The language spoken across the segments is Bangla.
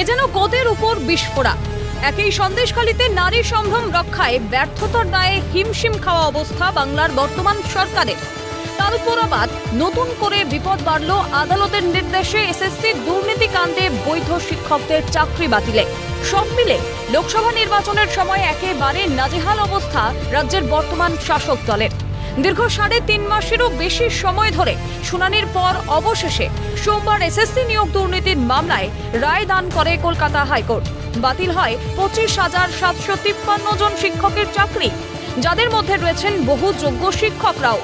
এ যেন গদের উপর বিস্ফোরা একই সন্দেশখালিতে নারী সম্ভ্রম রক্ষায় ব্যর্থতার দায়ে হিমশিম খাওয়া অবস্থা বাংলার বর্তমান সরকারের। তার উপর আবার নতুন করে বিপদ বাড়ল আদালতের নির্দেশে এসএসসি দুর্নীতি কাণ্ডে বৈধ শিক্ষকদের চাকরি বাতিলে। সব মিলে লোকসভা নির্বাচনের সময় একেবারে নাজেহাল অবস্থা রাজ্যের বর্তমান শাসক দলের। দীর্ঘ সাড়ে তিন মাসেরও বেশি সময় ধরে শুনানির পর অবশেষে সোমবার এসএসসি নিয়োগ দুর্নীতির মামলায় রায় দান করে কলকাতা হাইকোর্ট। বাতিল হয় পঁচিশ হাজার সাতশো তিপ্পান্ন জন শিক্ষকের চাকরি, যাদের মধ্যে রয়েছেন বহু যোগ্য শিক্ষকরাও।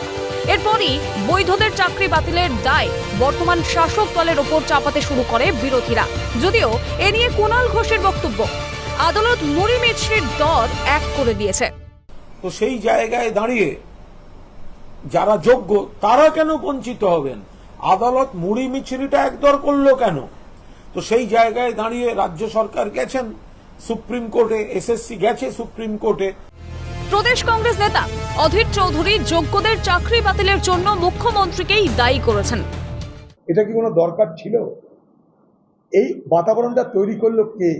এরপরই বৈধদের চাকরি বাতিলের দায় বর্তমান শাসক দলের ওপর চাপাতে শুরু করে বিরোধীরা। যদিও এ নিয়ে কুণাল ঘোষের বক্তব্য, আদালত মুড়ি মিছরির দর এক করে দিয়েছে। তো সেই জায়গায় দাঁড়িয়ে যারা যোগ্য তারা কেন বঞ্চিত হবেন? আদালত মুড়ি মিছিরিটা একদর করল কেন? তো সেই জায়গায় দাঁড়িয়ে রাজ্য সরকার গেছেন সুপ্রিম কোর্টে এসএসসি গেছে সুপ্রিম কোর্টে। প্রদেশ কংগ্রেস নেতা অধীর চৌধুরী যোগ্যদের চাকরি বাতিলের জন্য মুখ্যমন্ত্রীকেই দায়ী করেছেন। এটা কি কোনো দরকার ছিল? এই বাতাবরণটা তৈরি করল কে?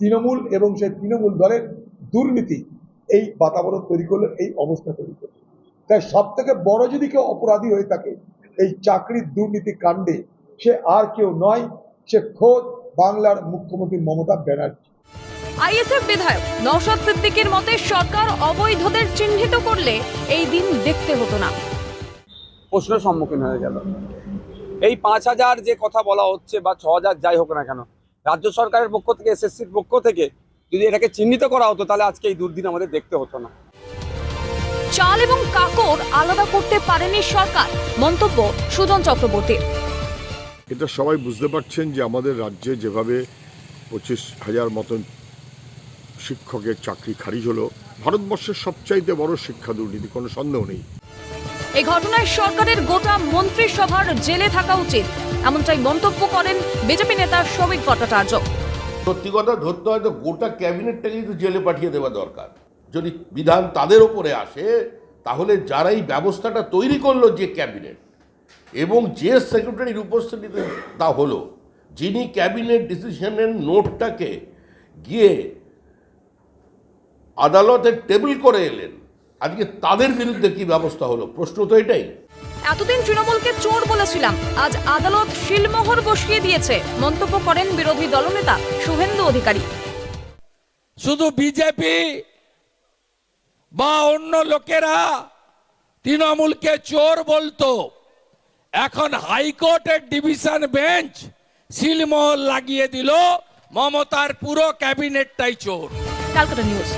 তৃণমূল এবং সেই তৃণমূল দলের দুর্নীতি এই বাতাবরণ তৈরি করল এই অবস্থা তৈরি করল। তাই সব থেকে বড় যদি কেউ অপরাধী হয়ে থাকে এই চাকরির দুর্নীতি কাণ্ডে সে আর কেউ নয় সে খোদ বাংলার মুখ্যমন্ত্রী মমতা ব্যানার্জি। আইএসএফ বিধায়ক নওশাদ সিদ্দিকের মতে সরকার অবৈধদের চিহ্নিত করলে এই দিন দেখতে হতো না। প্রশ্নের সম্মুখীন হয়ে গেল। এই পাঁচ হাজার যে কথা বলা হচ্ছে বা ছ হাজার যাই হোক না কেন রাজ্য সরকারের পক্ষ থেকে এসএসসির পক্ষ থেকে যদি এটাকে চিহ্নিত করা হতো তাহলে আজকে এই দুর্দিন আমাদের দেখতে হতো না। চাল এবং কাকর আলাদা করতে পারেনি সরকার। মন্তব্য সুজন চক্রবর্তীর। এটা সবাই বুঝতে পারছেন যে আমাদের রাজ্যে যেভাবে পঁচিশ হাজার মতন শিক্ষকের চাকরি খারিজ হলো ভারতবর্ষের সবচাইতে বড় শিক্ষা দুর্নীতি কোনো সন্দেহ নেই। এই ঘটনায় সরকারের গোটা মন্ত্রিসভার জেলে থাকা উচিত এমনটাই মন্তব্য করেন বিজেপি নেতা শ্রমিক ভট্টাচার্য। সত্যি কথা ধরতে হয় তো গোটা ক্যাবিনেটটাকে কিন্তু জেলে পাঠিয়ে দেওয়া দরকার। যদি বিধান তাদের ওপরে আসে তাহলে যারা এই ব্যবস্থাটা তৈরি করল যে ক্যাবিনেট এবং যে সেক্রেটারির উপস্থিতিতে তা হলো যিনি ক্যাবিনেট ডিসিশনের নোটটাকে গিয়ে আদালতের টেবিল করে এলেন আজকে তাদের বিরুদ্ধে কি ব্যবস্থা হলো? প্রশ্ন তো এটাই। এতদিন তৃণমূলকে চোর বলেছিলাম আজ আদালত শিলমোহর বসিয়ে দিয়েছে মন্তব্য করেন বিরোধী দলনেতা শুভেন্দু অধিকারী। শুধু বিজেপি বা অন্য লোকেরা তৃণমূলকে চোর বলতো। এখন হাইকোর্টের ডিভিশন বেঞ্চ সিলমোহর লাগিয়ে দিল। মমতার পুরো ক্যাবিনেটটাই চোর। Calcutta news.